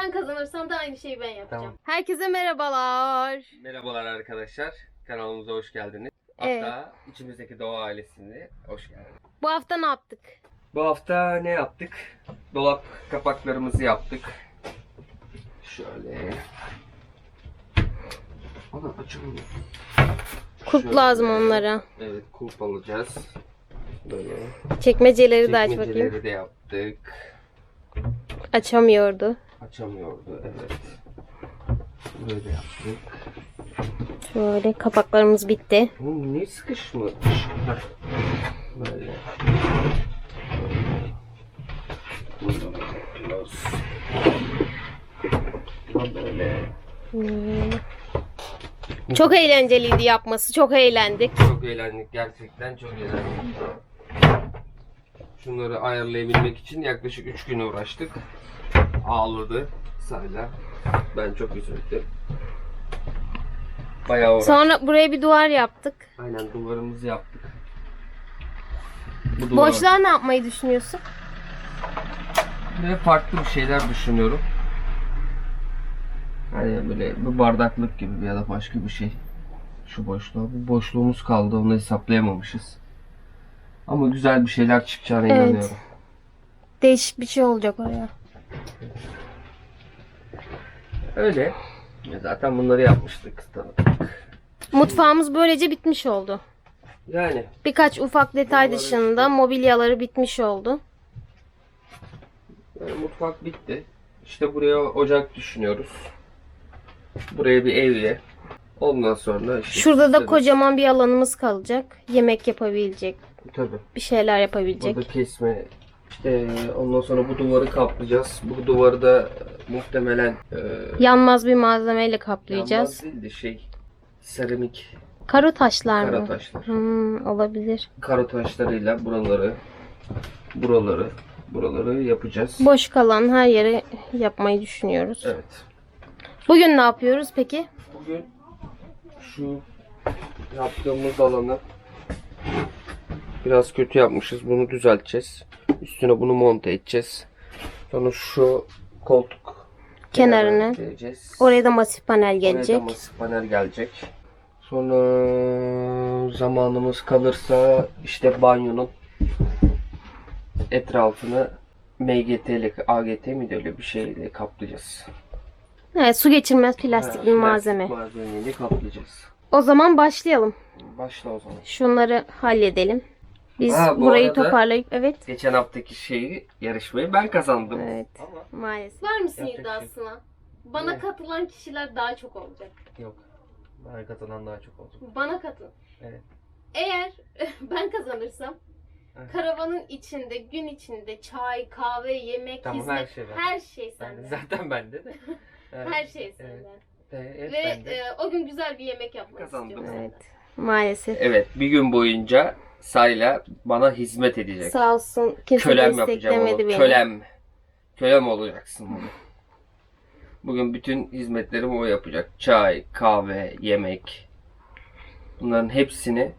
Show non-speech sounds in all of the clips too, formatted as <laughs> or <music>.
Sen kazanırsan da aynı şeyi ben yapacağım. Tamam. Herkese merhabalar. Merhabalar arkadaşlar. Kanalımıza hoş geldiniz. Evet. Hatta içimizdeki doğa ailesine hoş geldiniz. Bu hafta ne yaptık? Bu hafta ne yaptık? Dolap kapaklarımızı yaptık. Şöyle. Ana açılmıyor. Kulp Şöyle. lazım onlara. Evet kulp alacağız. Böyle. Çekmeceleri de aç bakayım. Çekmeceleri de yaptık. Açamıyordu. Açamıyordu evet. Böyle yaptık. Şöyle kapaklarımız bitti. Bu ne sıkışmış? Böyle. Böyle. Hmm. Çok eğlenceliydi yapması. Çok eğlendik. Çok eğlendik gerçekten çok eğlendik. Şunları ayarlayabilmek için yaklaşık 3 gün uğraştık. Ağladı Sayla. Ben çok üzüldüm. Bayağı uğraştık. Sonra buraya bir duvar yaptık. Aynen duvarımızı yaptık. Bu duvar- Boşluğa ne yapmayı düşünüyorsun? Ve farklı bir şeyler düşünüyorum. Hani böyle bir bardaklık gibi ya da başka bir şey. Şu boşluğa. Bu boşluğumuz kaldı. Onu hesaplayamamışız. Ama güzel bir şeyler çıkacağına Evet. inanıyorum. Değişik bir şey olacak oraya. Öyle. Zaten bunları yapmıştık. tanıdık. Mutfağımız böylece bitmiş oldu. Yani Birkaç ufak detay Bunları dışında mobilyaları bitmiş oldu. yani mutfak bitti. İşte buraya ocak düşünüyoruz. Buraya bir evye. Ondan sonra işte Şurada da isteriz. kocaman bir alanımız kalacak. Yemek yapabilecek, Tabii. bir şeyler yapabilecek. Burada kesme. İşte ondan sonra bu duvarı kaplayacağız. Bu duvarı da muhtemelen e, Yanmaz bir malzemeyle kaplayacağız. yanmaz değil de şey seramik Karo taşlar mı? kara taşlar. Hmm, olabilir. Kara taşlarıyla buraları buraları buraları yapacağız. Boş kalan her yere yapmayı düşünüyoruz. Evet. Bugün ne yapıyoruz peki? Bugün şu yaptığımız alanı biraz kötü yapmışız. Bunu düzelteceğiz. Üstüne bunu monte edeceğiz. Sonra şu koltuk Kenarını. Oraya da masif panel Oraya da gelecek. masif panel gelecek. Sonra zamanımız kalırsa işte banyonun etrafını MGT'li AGT mi de öyle bir şeyle kaplayacağız. Evet, su geçirmez plastik Ha, bir malzeme. plastik malzemeyle kaplayacağız. O zaman başlayalım. Başla o zaman. Şunları halledelim. Biz Ha, bu burayı arada- toparlayıp evet. Geçen haftaki şeyi yarışmayı ben kazandım. Evet. Ama Maalesef. Var mısın Yapacak bir şey iddiasına? Bana Ne? katılan kişiler daha çok olacak. yok. Ben kazanan daha çok oldu. Bana katıl. Evet. Eğer <laughs> ben kazanırsam Evet. karavanın içinde gün içinde çay, kahve, yemek, Tamam, hizmet her şey her şey Ben senden. de, zaten bende de. <laughs> Evet. Her şey Evet. senden. Ee, evet, Ve e, o gün güzel bir yemek yapmak Kazandım. istiyorum. Evet. Maalesef. Evet bir gün boyunca Sayla bana hizmet edecek. Sağ olsun kimse Kölem yapacağım onu. beni. Kölem. Kölem olacaksın bugün. Bugün bütün hizmetlerimi o yapacak. Çay, kahve, yemek. Bunların hepsini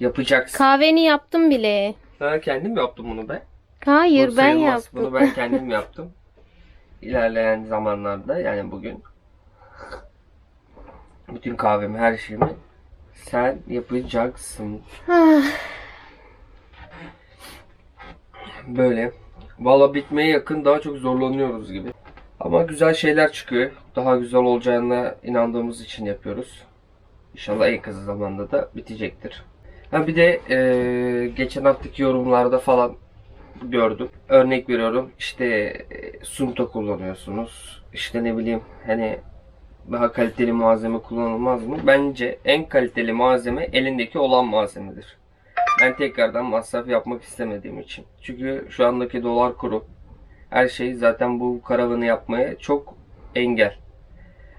yapacaksın. Kahveni yaptım bile. Ha, kendim yaptım bunu ben. Hayır Bu ben sayılmaz. yaptım. Bunu ben kendim yaptım. İlerleyen zamanlarda yani bugün bütün kahvemi, her şeyimi sen yapacaksın. Ah, Böyle. Valla bitmeye yakın daha çok zorlanıyoruz gibi. Ama güzel şeyler çıkıyor. Daha güzel olacağına inandığımız için yapıyoruz. İnşallah en kısa zamanda da bitecektir. Ha bir de eee, geçen haftaki yorumlarda falan gördüm. Örnek veriyorum işte e, Sunta kullanıyorsunuz. İşte ne bileyim hani daha kaliteli malzeme kullanılmaz mı? Bence en kaliteli malzeme elindeki olan malzemedir. Ben tekrardan masraf yapmak istemediğim için. Çünkü şu andaki dolar kuru her şey zaten bu karavanı yapmaya çok engel.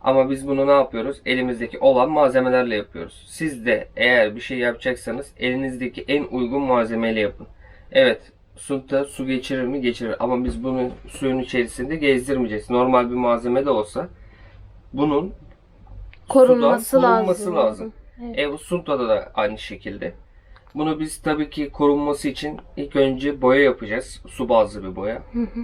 Ama biz bunu ne yapıyoruz? Elimizdeki olan malzemelerle yapıyoruz. Siz de eğer bir şey yapacaksanız elinizdeki en uygun malzemeyle yapın. Evet, sunta su geçirir mi? Geçirir. Ama biz bunu suyun içerisinde gezdirmeyeceğiz. Normal bir malzeme de olsa bunun korunması, sudan korunması lazım. lazım. Evet. E bu Sunta'da da aynı şekilde. Bunu biz tabii ki korunması için ilk önce boya yapacağız. Su bazlı bir boya. Hı hı.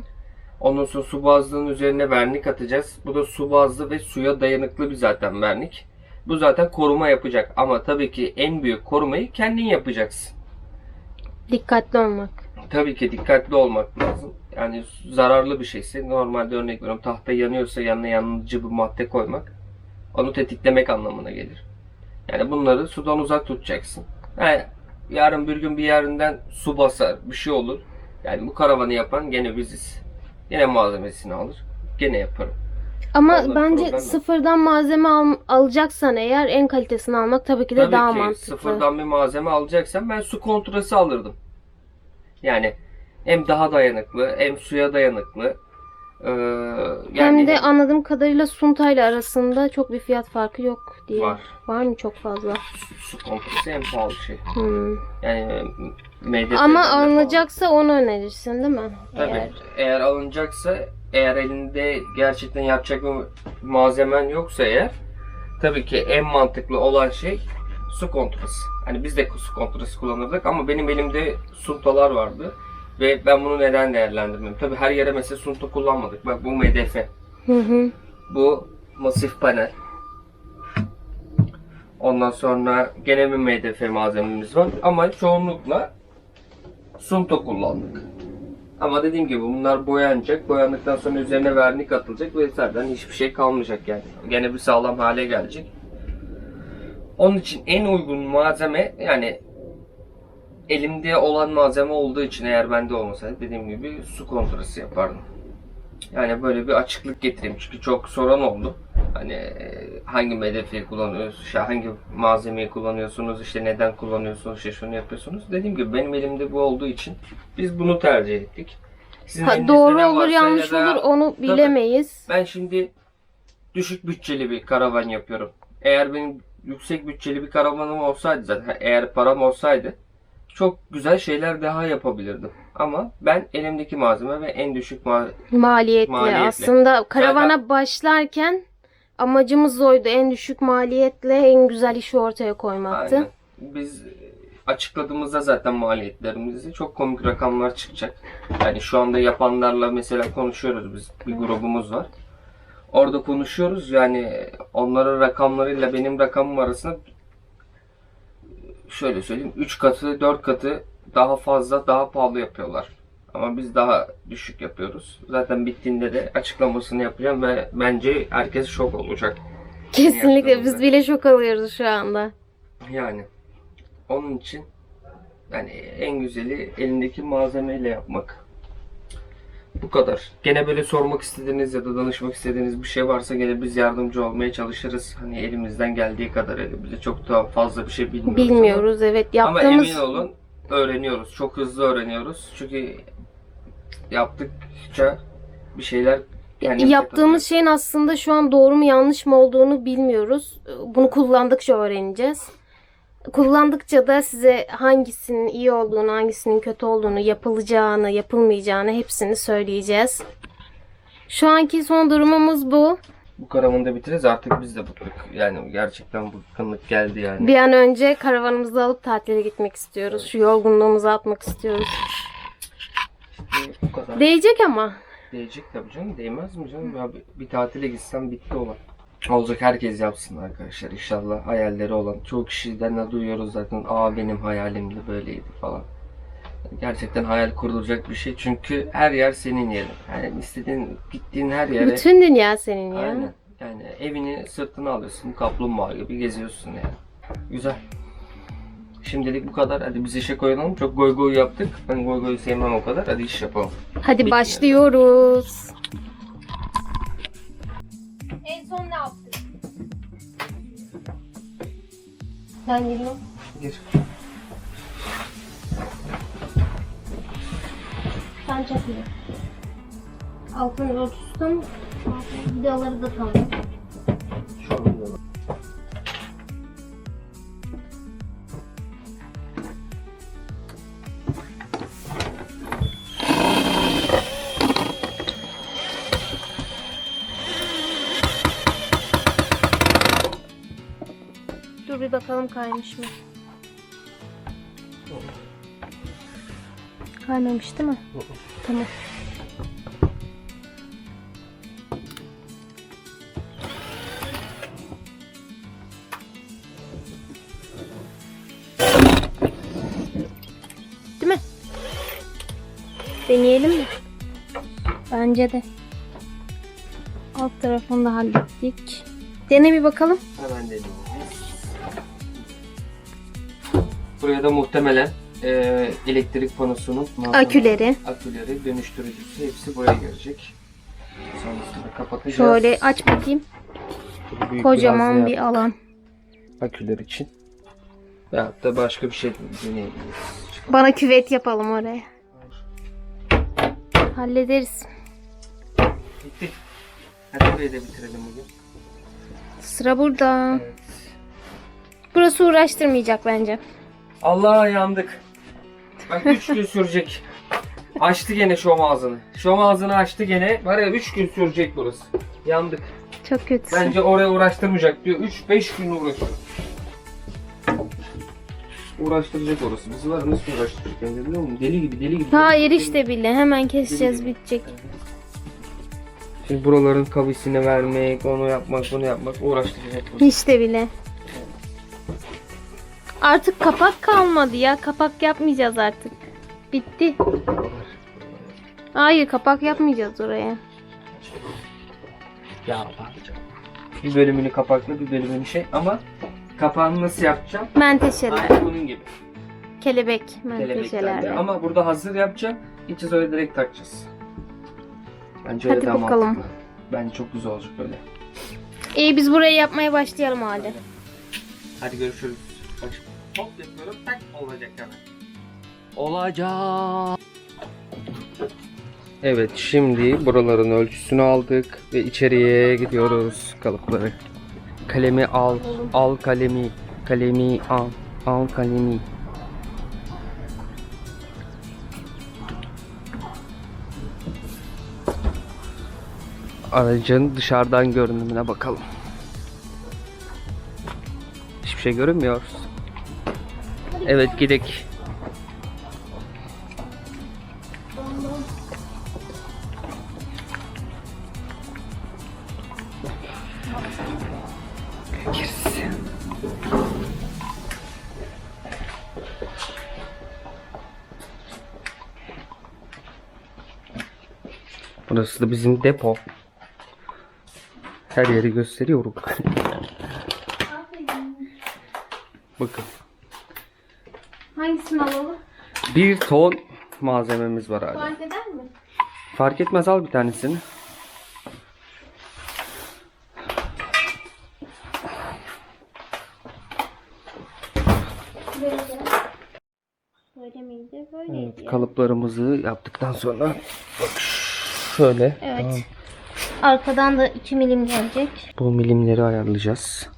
Ondan sonra su bazlığının üzerine vernik atacağız. Bu da su bazlı ve suya dayanıklı bir zaten vernik. Bu zaten koruma yapacak. Ama tabii ki en büyük korumayı kendin yapacaksın. Dikkatli olmak. Tabii ki dikkatli olmak lazım. Yani zararlı bir şeyse normalde örnek veriyorum tahta yanıyorsa yanına yanıcı bir madde koymak onu tetiklemek anlamına gelir. Yani bunları sudan uzak tutacaksın. Yani yarın bir gün bir yerinden su basar bir şey olur. Yani bu karavanı yapan gene biziz. Gene malzemesini alır. Gene yaparım. Ama Vallahi bence sıfırdan malzeme al- alacaksan eğer en kalitesini almak tabii ki de Tabii daha ki mantıklı. sıfırdan bir malzeme alacaksan ben su kontrası alırdım. Yani hem daha dayanıklı hem suya dayanıklı. Ee, Hem yani de anladığım kadarıyla Sunta'yla arasında çok bir fiyat farkı yok diye. Var. Var mı çok fazla? su, su kontrası en pahalı şey. Hmm. Yani MDF Ama alınacaksa onu önerirsin değil mi? Tabii. Eğer. Eğer alınacaksa eğer elinde gerçekten yapacak bir malzemen yoksa eğer tabii ki en mantıklı olan şey su kontrası. Hani biz de su kontrası kullanırdık ama benim elimde suntalar vardı. Ve ben bunu neden değerlendirmiyorum? Tabii her yere mesela sunta kullanmadık. Bak bu MDF. Hı hı. Bu masif panel. Ondan sonra gene bir MDF malzememiz var. Ama çoğunlukla sunta kullandık. Ama dediğim gibi bunlar boyanacak. Boyandıktan sonra üzerine vernik atılacak ve zaten hiçbir şey kalmayacak yani. Gene bir sağlam hale gelecek. Onun için en uygun malzeme yani elimde olan malzeme olduğu için eğer bende olmasaydı dediğim gibi su kontrası yapardım. Yani böyle bir açıklık getireyim çünkü çok soran oldu. Hani e, hangi MDF'yi kullanıyorsunuz, işte hangi malzemeyi kullanıyorsunuz, işte neden kullanıyorsunuz, işte şunu yapıyorsunuz. Dediğim gibi benim elimde bu olduğu için biz bunu tercih ettik. Sizin Ha, doğru olur yanlış ya da- olur onu bilemeyiz. Ben şimdi düşük bütçeli bir karavan yapıyorum. Eğer benim yüksek bütçeli bir karavanım olsaydı zaten eğer param olsaydı çok güzel şeyler daha yapabilirdim. Ama ben elimdeki malzeme ve en düşük ma- Maliyetli. Maliyetli. Aslında karavana başlarken amacımız oydu. En düşük maliyetle en güzel işi ortaya koymaktı. Aynen. Biz açıkladığımızda zaten maliyetlerimizi çok komik rakamlar çıkacak. Yani şu anda yapanlarla mesela konuşuyoruz biz. Bir grubumuz var. Orada konuşuyoruz yani onların rakamlarıyla benim rakamım arasında şöyle söyleyeyim 3 katı 4 katı daha fazla daha pahalı yapıyorlar. Ama biz daha düşük yapıyoruz. Zaten bittiğinde de açıklamasını yapacağım ve bence herkes şok olacak. Kesinlikle biz bile şok alıyoruz şu anda. Yani onun için yani en güzeli elindeki malzemeyle yapmak. Bu kadar. Gene böyle sormak istediğiniz ya da danışmak istediğiniz bir şey varsa gene biz yardımcı olmaya çalışırız. Hani elimizden geldiği kadar elimizde çok daha fazla bir şey bilmiyoruz. ama- Bilmiyoruz evet. Ama, Yaptığımız emin olun öğreniyoruz. Çok hızlı öğreniyoruz. Çünkü yaptıkça bir şeyler kendimize yaptığımız şeyin aslında şu an doğru mu yanlış mı olduğunu bilmiyoruz. Bunu kullandıkça öğreneceğiz. Kullandıkça da size hangisinin iyi olduğunu, hangisinin kötü olduğunu, yapılacağını, yapılmayacağını hepsini söyleyeceğiz. Şu anki son durumumuz bu. Bu karavanı da bitiririz artık biz de bıktık. Yani gerçekten bıkkınlık geldi yani. Bir an önce karavanımızı alıp tatile gitmek istiyoruz. Şu yorgunluğumuzu atmak istiyoruz. Bu kadar. Değecek ama. Değecek tabii canım. Değmez mi canım? Ya bir, bir tatile gitsem bitti olan. Olacak herkes yapsın arkadaşlar. İnşallah hayalleri olan. Çoğu kişiden de duyuyoruz zaten. Aa benim hayalimdi böyleydi falan. Gerçekten hayal kurulacak bir şey. Çünkü her yer senin yerin. Yani istediğin, gittiğin her yere. Bütün dünya senin ya. Aynen. Yani evini sırtına alıyorsun. Kaplumbağa gibi geziyorsun yani. Güzel. Şimdilik bu kadar. Hadi biz işe koyalım. Çok goy goy yaptık. Ben goy goyu sevmem o kadar. Hadi iş yapalım. Hadi Bitmiyor. başlıyoruz. Ben geliyorum. Gir. Sen çekil. Altın örtüsü Vidaları da tamam. Şu an bakalım kaymış mı? Kaymamış değil mi? Tamam. Değil mi? Deneyelim mi? Bence de. Alt tarafını da hallettik. Dene bir bakalım. Hemen deneyim. Buraya da muhtemelen eee, elektrik panosunun Aküleri. aküleri, dönüştürücüsü hepsi buraya gelecek. Sonrasında kapatacağız. Şöyle aç bakayım. Büyük Kocaman bir alan. aküler için. Veyahut da başka bir şey deneyebiliriz. Bana küvet yapalım oraya. Hallederiz. Bitti. Hadi burayı da bitirelim bugün. Sıra burada. Evet. Burası uğraştırmayacak bence. Allah yandık. Bak 3 gün sürecek. Açtı gene şom ağzını. Şom ağzını açtı gene. Var ya 3 gün sürecek burası. Yandık. Çok kötü. Bence oraya uğraştırmayacak diyor. 3-5 gün uğraşıyor. Uğraştıracak orası. Bizi var ya nasıl uğraştıracak yani biliyor musun? Deli gibi deli gibi. Hayır işte bile. Hemen keseceğiz bitecek. Şimdi buraların kavisini vermek, onu yapmak, bunu yapmak uğraştıracak. bizi. Hiç de bile. Artık kapak kalmadı ya. Kapak yapmayacağız artık. Bitti. Hayır kapak yapmayacağız oraya. Ya yapacağım. Bir bölümünü kapaklı, bir bölümünü şey ama kapağını nasıl yapacağım? Menteşeler. Aynı bunun gibi. Kelebek menteşelerle. Ama burada hazır yapacağım. Gideceğiz öyle direkt takacağız. Bence öyle Hadi daha bakalım. mantıklı. Bence çok güzel olacak öyle. İyi biz burayı yapmaya başlayalım hadi. Hadi görüşürüz. Bak hop yapıyorum tak olacak hemen. Olacak. Evet şimdi buraların ölçüsünü aldık ve içeriye gidiyoruz kalıpları. Kalemi al, al kalemi, kalemi al, al kalemi. Aracın dışarıdan görünümüne bakalım. Hiçbir şey görünmüyoruz. Evet gidek. Burası da bizim depo. Her yeri gösteriyorum. <laughs> Bakın. Hangisini alalım? Bir ton malzememiz var hala. Fark eder mi? Fark etmez al bir tanesini. Böyle. Böyle miydi? Böyleydi. Evet, kalıplarımızı yaptıktan sonra bak şöyle. Evet. Tamam. Arkadan da 2 milim gelecek. Bu milimleri ayarlayacağız.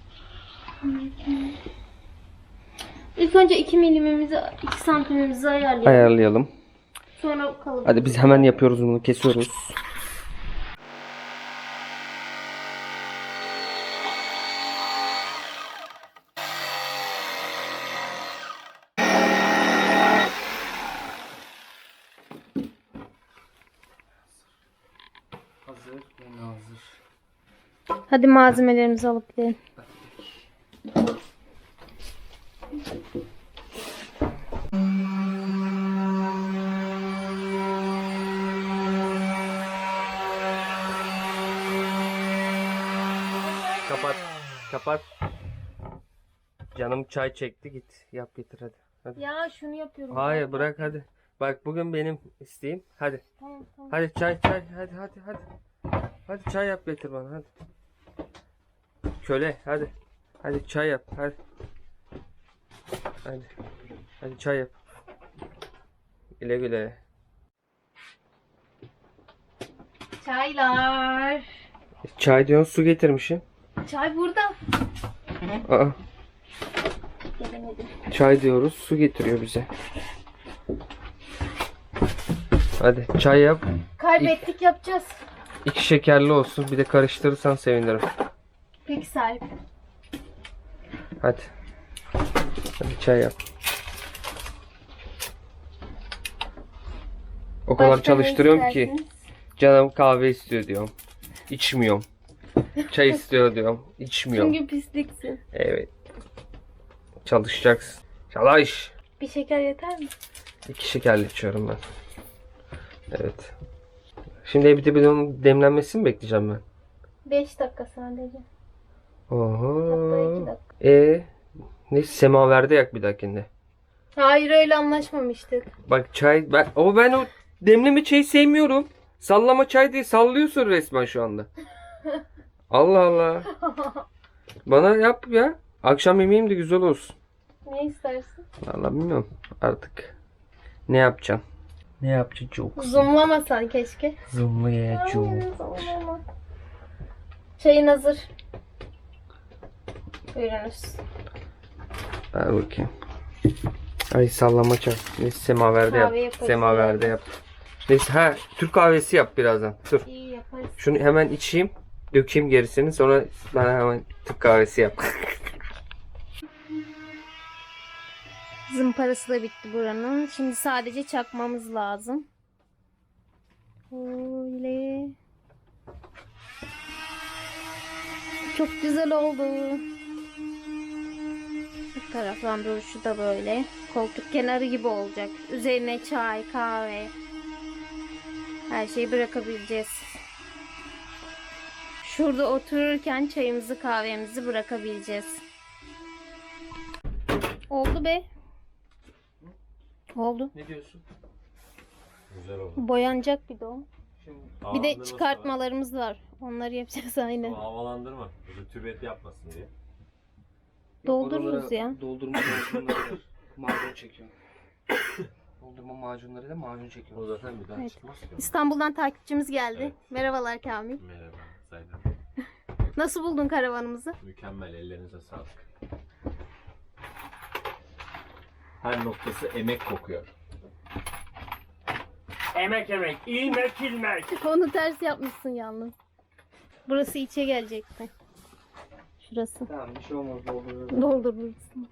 İlk önce 2 milimimizi, 2 santimimizi ayarlayalım. Ayarlayalım. Sonra kalıbı. Hadi biz hemen yapıyoruz bunu kesiyoruz. Hazır ve hazır. Hadi malzemelerimizi alıp gidelim. Kapat. Kapat. Canım çay çekti git. Yap getir hadi. Hadi. Ya şunu yapıyorum. Hayır bırak hadi. Bak bugün benim isteğim. Hadi. Tamam tamam. Hadi çay çay. Hadi hadi hadi. Hadi çay yap getir bana hadi. Köle hadi. Hadi çay yap hadi. Hadi. Hadi çay yap. Güle güle. Çaylar. Çay diyorsun su getirmişsin. Çay burada. Aa, Gelemedim. çay diyoruz su getiriyor bize. Hadi çay yap. Kaybettik yapacağız. İki şekerli olsun. Bir de karıştırırsan sevinirim. Peki sahip. Hadi. Hadi çay yap. O kadar Başka ne çalıştırıyorum ki istersiniz? canım kahve istiyor diyorum. İçmiyorum. Çay istiyor diyorum. İçmiyorum. Çünkü pisliksin. Evet. Çalışacaksın. Çalış. Bir şeker yeter mi? İki şekerli içiyorum ben. Evet. Şimdi bir de bir onun demlenmesini mi bekleyeceğim ben? 5 dakika sadece. Hatta Oho. 2 dakika. E ne semaverde yak bir dahakinde. Hayır öyle anlaşmamıştık. Bak çay ben o ben o demleme çayı sevmiyorum. Sallama çay değil sallıyorsun resmen şu anda. <laughs> Allah Allah. <laughs> Bana yap ya. Akşam yemeğim de güzel olsun. ne istersin? Vallahi bilmiyorum artık. Ne yapacağım? Ne yapacağım çok? Zoomlamasan keşke. Zoomlayacağım. Zoomlama. Çayın hazır. Buyurunuz. Ver bakayım. Ay sallama çay. Neyse semaverde Kahve yap. yaparız Semaverde yap. Neyse ha Türk kahvesi yap birazdan. Dur. İyi yaparız. Şunu hemen içeyim. Dökeyim gerisini sonra bana hemen Türk kahvesi yap. <laughs> Zımparası da bitti buranın. Şimdi sadece çakmamız lazım. Öyle. Çok güzel oldu. Bu taraftan duruşu da böyle. Koltuk kenarı gibi olacak. Üzerine çay, kahve. Her şeyi bırakabileceğiz. Şurada otururken çayımızı kahvemizi bırakabileceğiz. Oldu be. Oldu. Ne diyorsun? Güzel oldu. Boyanacak bir de o. Şimdi Bir de Havalandırması çıkartmalarımız var. Onları yapacağız aynen. Bu havalandırma. Rütubet yapmasın diye. Doldururuz Oralara ya. Doldurma macunları var. Macun çekiyor. Doldurma macunları da macun çekiyor. O zaten bir daha Evet. çıkmaz ki. İstanbul'dan takipçimiz geldi. Evet. Merhabalar Kamil. Merhaba Zaydan. Nasıl buldun karavanımızı? Mükemmel ellerinize sağlık. Her noktası emek kokuyor. Emek emek, ilmek ilmek. <laughs> Onu ters yapmışsın yalnız. Burası içe gelecekti. Şurası. Tamam bir şey olmaz doldururuz. Doldurursun.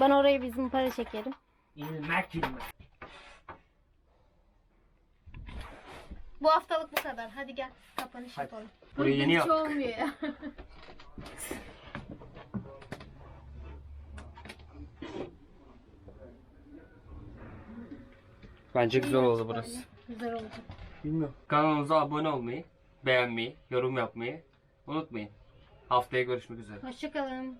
Ben oraya bizim para çekerim. İlmek ilmek. Bu haftalık bu kadar. Hadi gel kapanış Hadi. yapalım. Burayı yeni Hiç yaptık. olmuyor ya. Bence güzel oldu burası. Güzel oldu. Bilmiyorum. Kanalımıza abone olmayı, beğenmeyi, yorum yapmayı unutmayın. Haftaya görüşmek üzere. Hoşçakalın.